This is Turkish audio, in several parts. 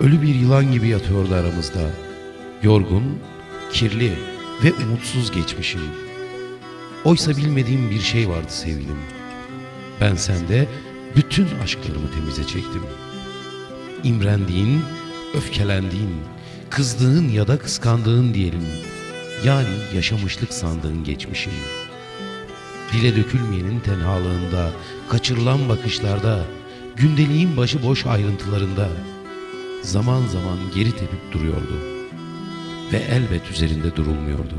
Ölü bir yılan gibi yatıyordu aramızda. Yorgun, kirli ve umutsuz geçmişim. Oysa bilmediğim bir şey vardı sevgilim. Ben sende bütün aşklarımı temize çektim. İmrendiğin, öfkelendiğin, kızdığın ya da kıskandığın diyelim. Yani yaşamışlık sandığın geçmişim. Dile dökülmeyenin tenhalığında, kaçırılan bakışlarda, gündeliğin başıboş ayrıntılarında zaman zaman geri tepip duruyordu ve elbet üzerinde durulmuyordu.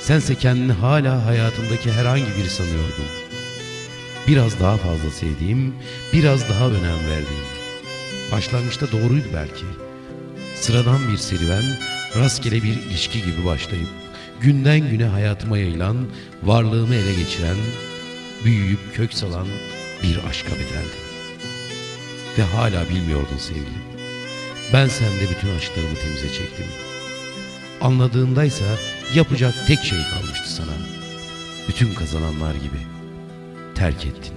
Sense kendini hala hayatımdaki herhangi biri sanıyordun. Biraz daha fazla sevdiğim, biraz daha önem verdiğim. Başlangıçta doğruydu belki. Sıradan bir serüven, rastgele bir ilişki gibi başlayıp, günden güne hayatıma yayılan, varlığımı ele geçiren, büyüyüp kök salan bir aşka bedeldi. Ve hala bilmiyordun sevgilim. Ben sende bütün aşklarımı temize çektim. Anladığındaysa yapacak tek şey kalmıştı sana. Bütün kazananlar gibi terk ettin.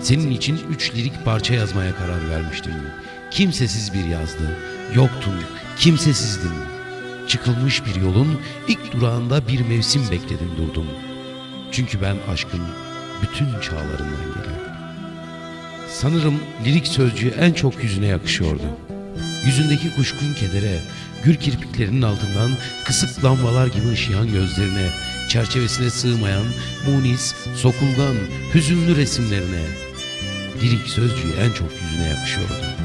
Senin için üç lirik parça yazmaya karar vermiştim. Kimsesiz bir yazdı. Yoktun, kimsesizdin. Çıkılmış bir yolun ilk durağında bir mevsim bekledim durdum. Çünkü ben aşkın bütün çağlarından geliyorum. Sanırım lirik sözcüğü en çok yüzüne yakışıyordu. Yüzündeki kuşkun kedere, gür kirpiklerinin altından kısık lambalar gibi ışıyan gözlerine, çerçevesine sığmayan munis, sokulgan, hüzünlü resimlerine. Lirik sözcüğü en çok yüzüne yakışıyordu.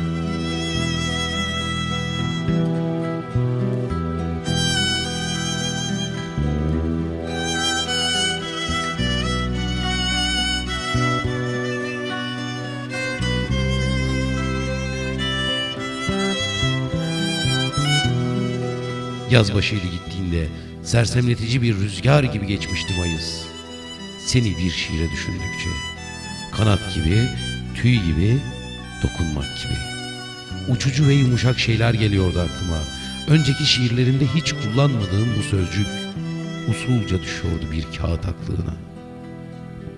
Yaz başıyla gittiğinde sersemletici bir rüzgar gibi geçmişti Mayıs. Seni bir şiire düşündükçe. Kanat gibi, tüy gibi, dokunmak gibi. Uçucu ve yumuşak şeyler geliyordu aklıma. Önceki şiirlerimde hiç kullanmadığım bu sözcük usulca düşüyordu bir kağıt aklığına.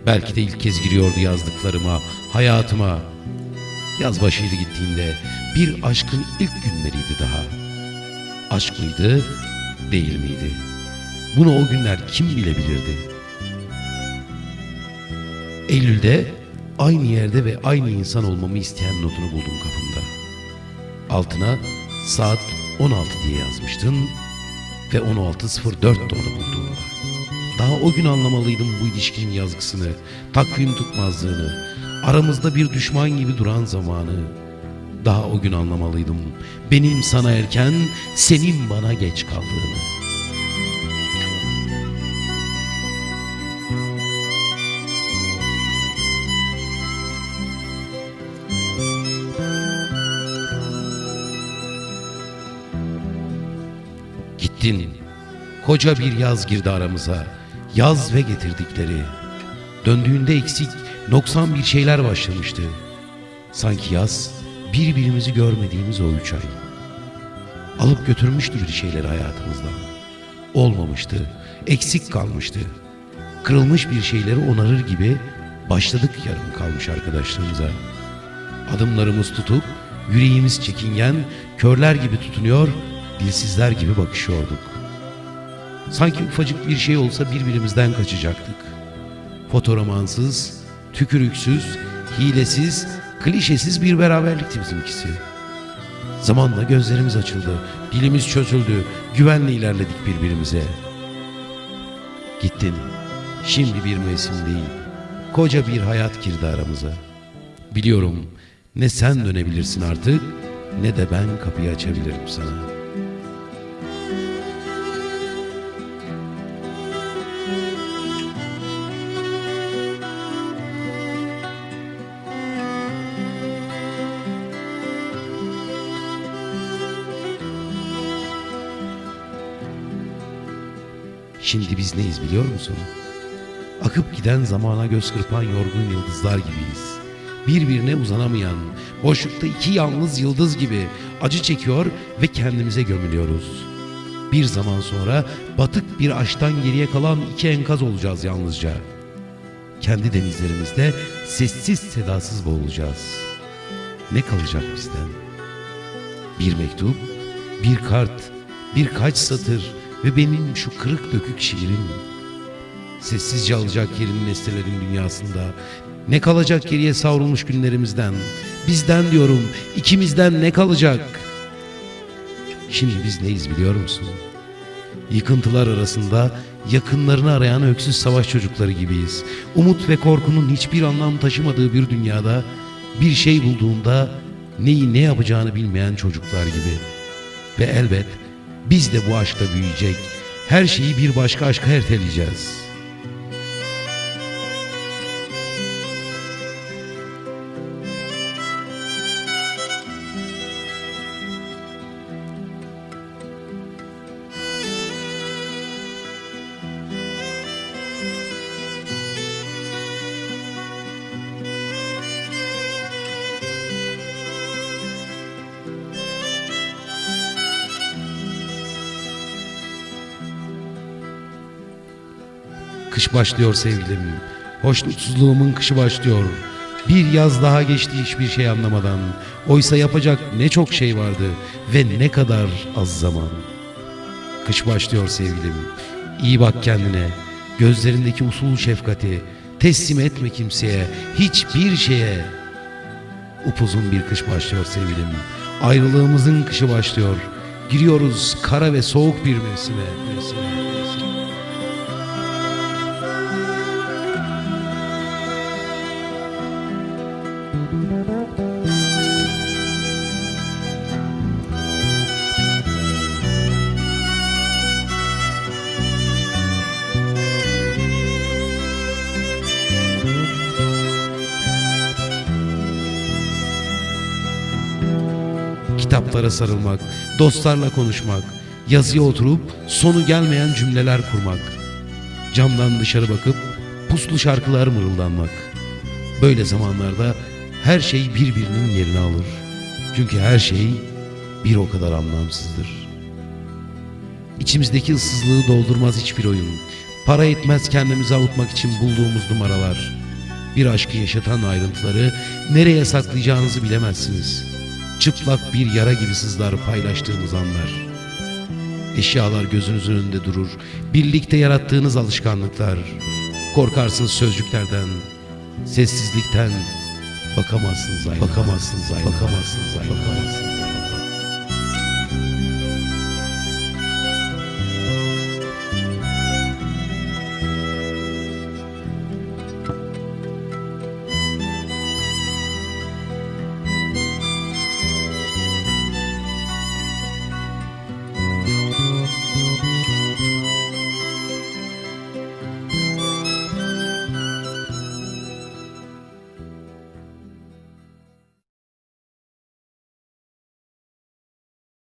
Belki de ilk kez giriyordu yazdıklarıma, hayatıma. Yaz başıyla gittiğinde bir aşkın ilk günleriydi daha. Aşk mıydı, değil miydi? Bunu o günler kim bilebilirdi? Eylül'de aynı yerde ve aynı insan olmamı isteyen notunu buldum kapımda. Altına saat 16 diye yazmıştın ve 16.04'te onu bulduğumda. Daha o gün anlamalıydım bu ilişkinin yazgısını, takvim tutmazlığını, aramızda bir düşman gibi duran zamanı. Daha o gün anlamalıydım benim sana erken, senin bana geç kaldığını. Gittin. Koca bir yaz girdi aramıza. Yaz ve getirdikleri. Döndüğünde eksik, noksan bir şeyler başlamıştı. Sanki yaz birbirimizi görmediğimiz o üç ay. Alıp götürmüştü bir şeyleri hayatımızdan. Olmamıştı, eksik kalmıştı. Kırılmış bir şeyleri onarır gibi başladık yarım kalmış arkadaşlığımıza. Adımlarımız tutup, yüreğimiz çekingen, körler gibi tutunuyor, dilsizler gibi bakışıyorduk. Sanki ufacık bir şey olsa birbirimizden kaçacaktık. Fotoromansız, tükürüksüz, hilesiz, klişesiz bir beraberlikti bizimkisi. Zamanla gözlerimiz açıldı, dilimiz çözüldü, güvenle ilerledik birbirimize. Gittin, şimdi bir mevsim değil, koca bir hayat girdi aramıza. Biliyorum, ne sen dönebilirsin artık, ne de ben kapıyı açabilirim sana.'' Şimdi biz neyiz biliyor musun? Akıp giden zamana göz kırpan yorgun yıldızlar gibiyiz. Birbirine uzanamayan, boşlukta iki yalnız yıldız gibi acı çekiyor ve kendimize gömülüyoruz. Bir zaman sonra batık bir aştan geriye kalan iki enkaz olacağız yalnızca. Kendi denizlerimizde sessiz sedasız boğulacağız. Ne kalacak bizden? Bir mektup, bir kart, birkaç satır ve benim şu kırık dökük şiirim. Sessizce alacak yerini nesnelerin dünyasında. Ne kalacak geriye savrulmuş günlerimizden? Bizden diyorum, ikimizden ne kalacak? Şimdi biz neyiz biliyor musun? Yıkıntılar arasında yakınlarını arayan öksüz savaş çocukları gibiyiz. Umut ve korkunun hiçbir anlam taşımadığı bir dünyada bir şey bulduğunda neyi ne yapacağını bilmeyen çocuklar gibi. Ve elbet biz de bu aşkla büyüyecek, her şeyi bir başka aşka erteleyeceğiz. Kış başlıyor sevgilim. Hoşnutsuzluğumun kışı başlıyor. Bir yaz daha geçti hiçbir şey anlamadan. Oysa yapacak ne çok şey vardı ve ne kadar az zaman. Kış başlıyor sevgilim. İyi bak kendine. Gözlerindeki usul şefkati. Teslim etme kimseye, hiçbir şeye. Upuzun bir kış başlıyor sevgilim. Ayrılığımızın kışı başlıyor. Giriyoruz kara ve soğuk bir mevsime. mevsime, mevsime. Kitaplara sarılmak, dostlarla konuşmak, yazıya oturup sonu gelmeyen cümleler kurmak. Camdan dışarı bakıp puslu şarkılar mırıldanmak. Böyle zamanlarda her şey birbirinin yerini alır. Çünkü her şey bir o kadar anlamsızdır. İçimizdeki ıssızlığı doldurmaz hiçbir oyun. Para etmez kendimizi avutmak için bulduğumuz numaralar. Bir aşkı yaşatan ayrıntıları nereye saklayacağınızı bilemezsiniz. Çıplak bir yara gibi sızlar paylaştığımız anlar. Eşyalar gözünüzün önünde durur. Birlikte yarattığınız alışkanlıklar. Korkarsınız sözcüklerden, sessizlikten. Bakamazsınız ayrı. Bakamazsınız ayrı. Bakamazsınız ayrı.